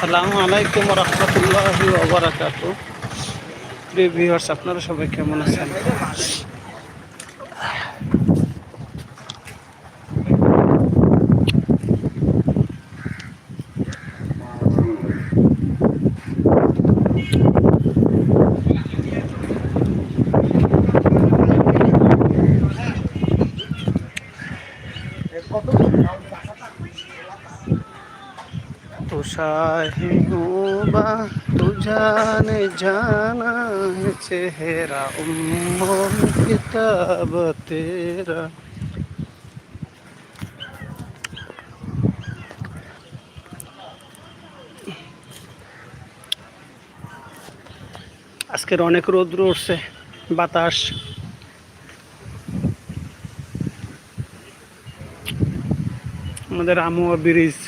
আসসালামু আলাইকুম রহমতুল্লাহ ওবরাকাত ভিউয়ার্স আপনারা সবাই কেমন আছেন? तो शाही बा तुझाने जाना है चेहरा उम्मो किताब तेरा আজকের অনেক রোদ্র উঠছে বাতাস আমাদের আমুয়া ব্রিজ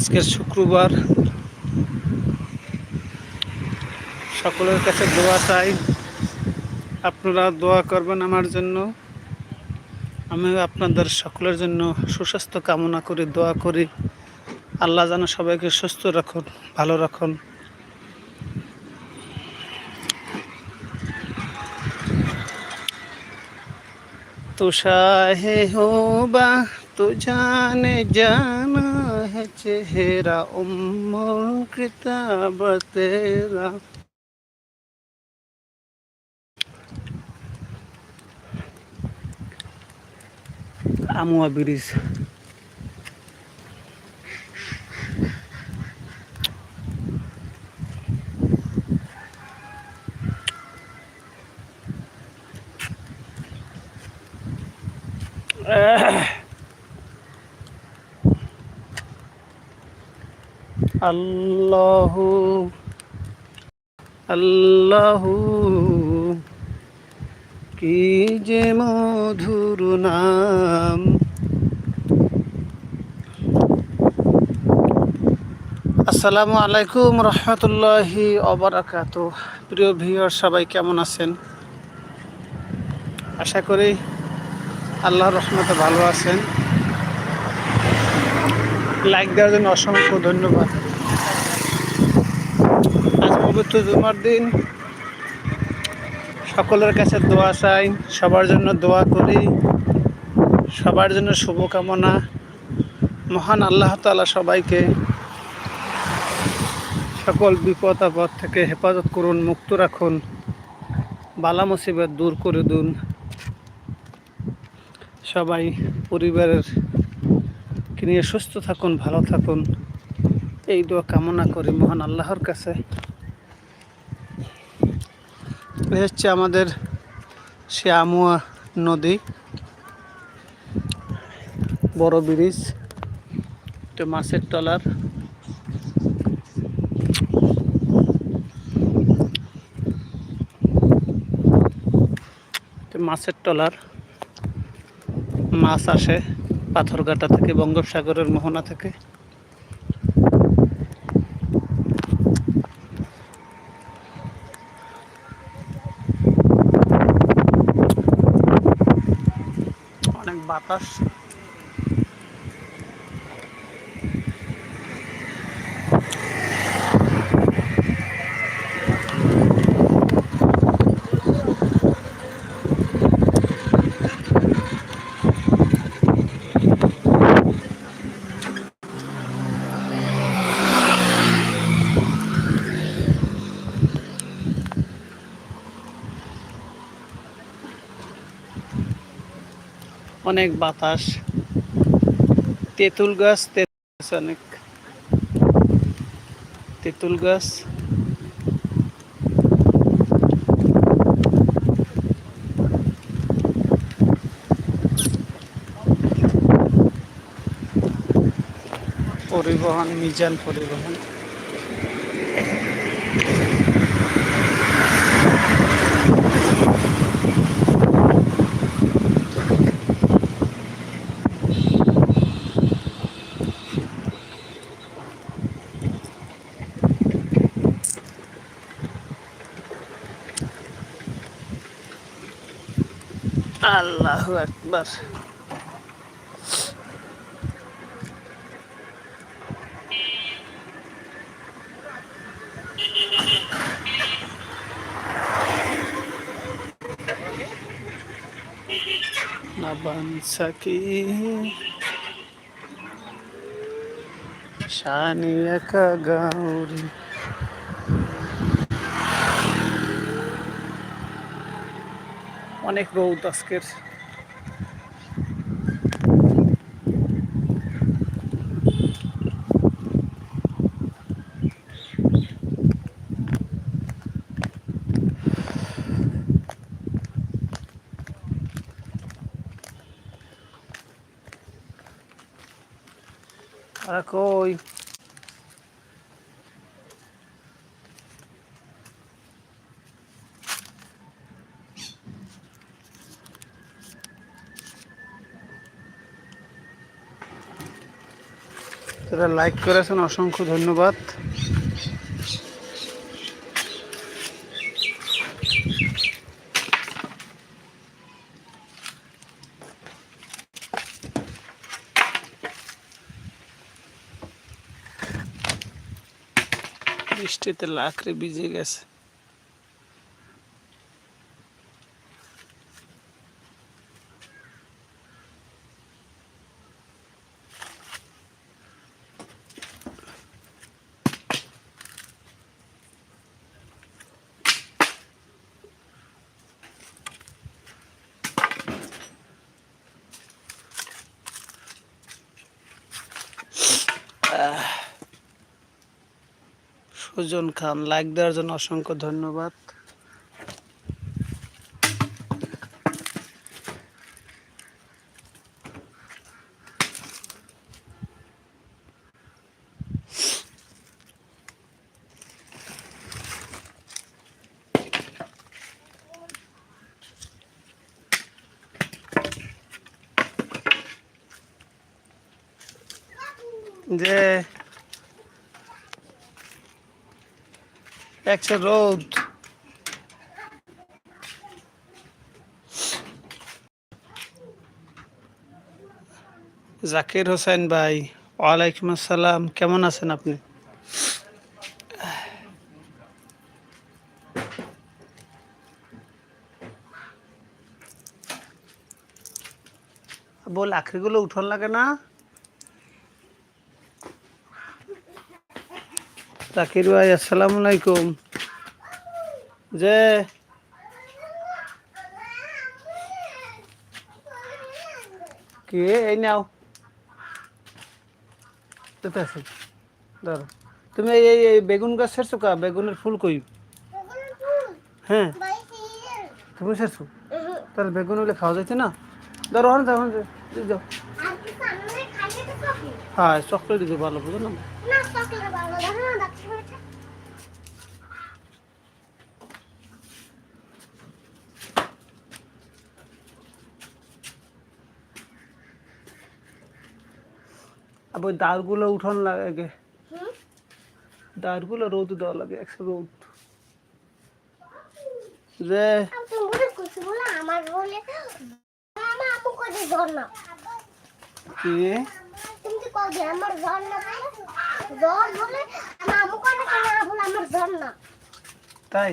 আজকের শুক্রবার সকলের কাছে দোয়া চাই আপনারা দোয়া করবেন আমার জন্য আমি আপনাদের সকলের জন্য সুস্বাস্থ্য কামনা করি দোয়া করি আল্লাহ যেন সবাইকে সুস্থ রাখুন ভালো রাখুন तो शाहे हो बा तो जाने जाना চেহারা উম্মুল কিতাব তেরা। আমুয়া ব্রিজ। আল্লাহু আল্লাহু। কি যে মধুর নাম। আসসালামু আলাইকুম রহমতুল্লাহি অবরাকাত প্রিয় ভিউয়ার সবাই কেমন আছেন? আশা করি আল্লাহর রহমতে ভালো আছেন। লাইক দেওয়ার জন্য অসংখ্য ধন্যবাদ। পবিত্র জুমার দিন। সকলের কাছে দোয়া চাই, সবার জন্য দোয়া করি, সবার জন্য শুভকামনা। মহান আল্লাহ তালা সবাইকে সকল বিপদ আপদ থেকে হেফাজত করুন, মুক্ত রাখুন, বালা মুসিবত দূর করে দিন। সবাই পরিবারের নিয়ে সুস্থ থাকুন, ভালো থাকুন। এই দোয়া কামনা করি মহান আল্লাহর কাছে। হচ্ছে আমাদের শ্যামুয়া নদী। বড় ব্রিজ মাছের টলার মাছের টলার মাছ আসে পাথরঘাটা থেকে, বঙ্গোপসাগরের মোহনা থেকে অনেক বাতাস অনেক বাতাস। তেঁতুল গাছ তেঁতুল অনেক। তেঁতুল গাছ। পরিবহন মিজান পরিবহন। আল্লাহ একবার নাবানসাকি শানিয়াকা গাউরি অনেক রৌদ আজকের আর কই যারা লাইক করেছেন অসংখ্য ধন্যবাদ। বৃষ্টিতে লাকড়ে ভিজে গেছে। সুজন খান লাইক দেওয়ার জন্য অসংখ্য ধন্যবাদ। যে একশো রোদ। জাকির হোসেন ভাই, ওয়ালাইকুম আসসালাম। কেমন আছেন আপনি? বল আখরিগুলো উঠন লাগে না? জাকির ভাই আসসালামু আলাইকুম। যে কি এই নাও? দাঁড়াও তুমি এই এই- বেগুন গাছ কা? বেগুনের ফুল কই? হ্যাঁ। তুমি ছেড়ছো? তাহলে বেগুন হলে খাওয়া যাচ্ছে না? ধরো যাও, যাও। হ্যাঁ চকলেট দিতে ভালো বুঝো না ওই দাঁড়গুলো উঠান লাগে দাঁড়গুলো রোদ দেওয়া লাগে একশো রোদ। যে আমার বলে আমার আপু করে ঝর্ণা কি কি? কবে আমার জ্বর বলে? আমার বলে তাই?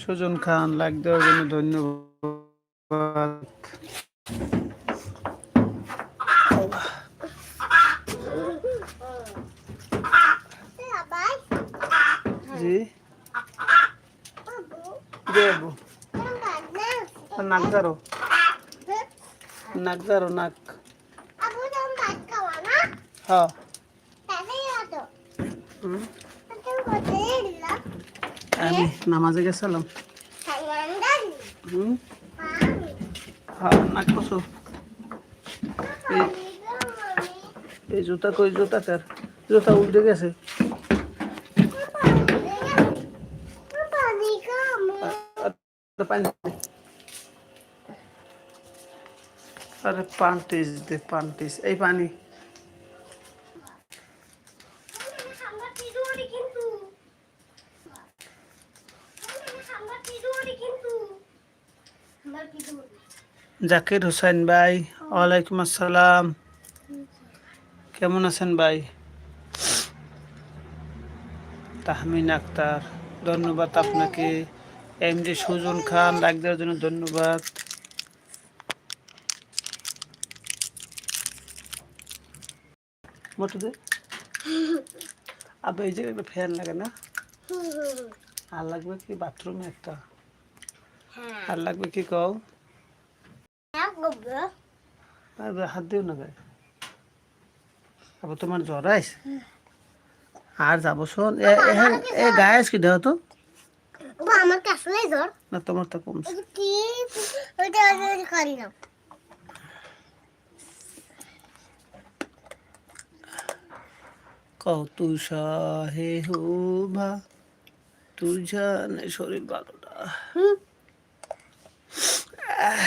সুজন খান লাইক দেওয়ার জন্য ধন্যবাদ। জি। দেবো নাক নাক দারো নাক আপু তুমি কাজ খাওয়া না হ্যাঁ আমি নামাজে গেছিলাম হুম হ্যাঁ এই জুতা কই জুতা কার জুতা উল্টে গেছে। আরে পান্টিস দে পান্টিস এই পানি জাকির হোসেন ভাই, ওয়ালাইকুম আসসালাম। কেমন আছেন ভাই? তাহমিন আক্তার, ধন্যবাদ আপনাকে। এমডি সুজন খান লাইক দেওয়ার জন্য ধন্যবাদ। মোটু দে। আবার এই জায়গায় ফ্যান লাগে না? আর লাগবে কি বাথরুমে একটা? আর লাগবে কি কও? হাত দিও না গায়ে। আবার তোমার জ্বর আইস? আর যাব শোন এ গায়ে আইস কি দেহ তো? আমার জ্বর। না তোমার তো কমছে। হুভা তুই জানে শরীর ভালো না হুম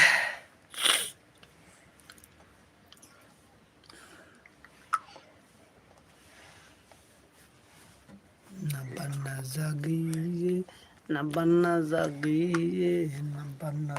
না বান্না জাগিয়ে না বান্না